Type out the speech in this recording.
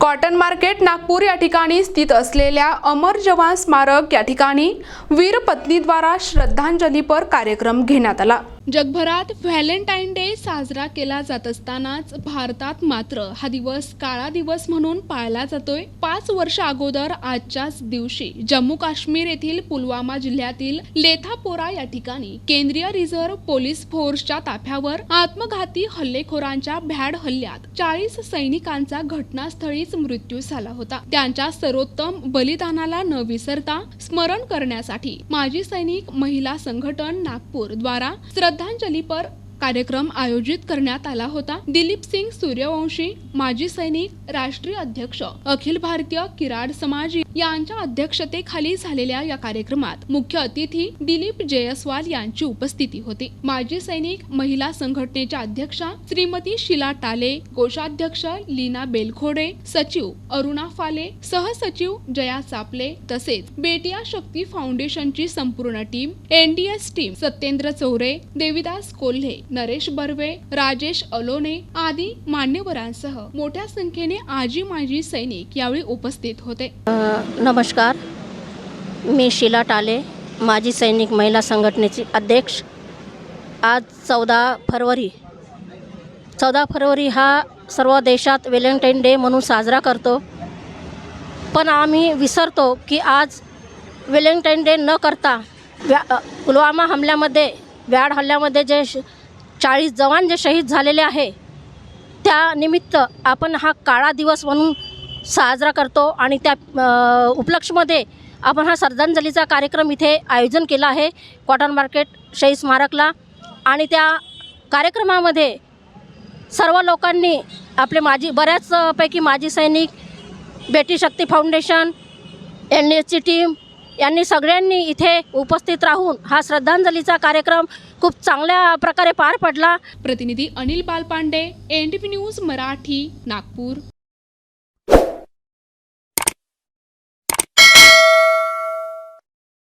Cotton market Nagpur या ठिकाणी स्थित असलेल्या अमर जवान स्मारक या ठिकाणी वीरपत्नीद्वारा श्रद्धांजलीपर कार्यक्रम घेण्यात आला. जगभरात व्हॅलेंटाईन डे साजरा केला जात असतानाच भारतात मात्र हा दिवस काळा दिवस म्हणून पाळला जातोय. पाच वर्ष अगोदर आजच्याच दिवशी जम्मू काश्मीर येथील पुलवामा जिल्ह्यातील लेथापोरा या ठिकाणी केंद्रीय रिझर्व्ह पोलीस फोर्सच्या ताफ्यावर आत्मघाती हल्लेखोरांच्या भ्याड हल्ल्यात चाळीस सैनिकांचा घटनास्थळीच मृत्यू झाला होता. त्यांच्या सर्वोत्तम बलिदानाला न विसरता स्मरण करण्यासाठी माजी सैनिक महिला संघटन नागपूर द्वारा श्रद्धांजलीपर कार्यक्रम आयोजित करण्यात आला होता. दिलीप सिंग सूर्यवंशी माजी सैनिक राष्ट्रीय अध्यक्ष अखिल भारतीय किराड समाज यांच्या अध्यक्षतेखाली झालेल्या या कार्यक्रमात मुख्य अतिथी दिलीप जयस्वाल यांची उपस्थिती होती. माजी सैनिक महिला संघटनेच्या अध्यक्षा श्रीमती शिला टाले कोषाध्यक्ष लीना बेलखोडे सचिव अरुणा फाले सहसचिव जया चापले तसेच बेटिया शक्ती फाउंडेशनची संपूर्ण team NDS team Satyendra Chaure Devidas Kolhe Naresh Barve Rajesh Alone आदी मान्यवरांसह मोठ्या संख्येने आजी माजी सैनिक यावेळी उपस्थित होते. नमस्कार. मी शिला टाले माजी सैनिक महिला संघटनेची अध्यक्ष. आज चौदा फरवरी चौदा फरवरी हा सर्व देशात व्हॅलेंटाईन डे म्हणून साजरा करतो. पण आम्ही विसरतो की आज व्हॅलेंटाईन डे न करता व्या पुलवामा हमल्यामध्ये व्याड हल्ल्यामध्ये जे श चाळीस जवान जे शहीद झालेले आहे त्यानिमित्त आपण हा काळा दिवस म्हणून साजरा करतो आणि त्या उपलक्षमध्ये आपण हा श्रद्धांजलीचा कार्यक्रम इथे आयोजन केला आहे कॉटन मार्केट शहीद स्मारकला. आणि त्या कार्यक्रमामध्ये सर्व लोकांनी आपले माजी बऱ्याचपैकी माजी सैनिक बेटी शक्ती फाउंडेशन एन एसची टीम यांनी सगळ्यांनी इथे उपस्थित राहून हा श्रद्धांजलीचा कार्यक्रम खूप चांगल्या प्रकारे पार पडला. प्रतिनिधी अनिल बालपांडे एनडीपी न्यूज मराठी नागपूर.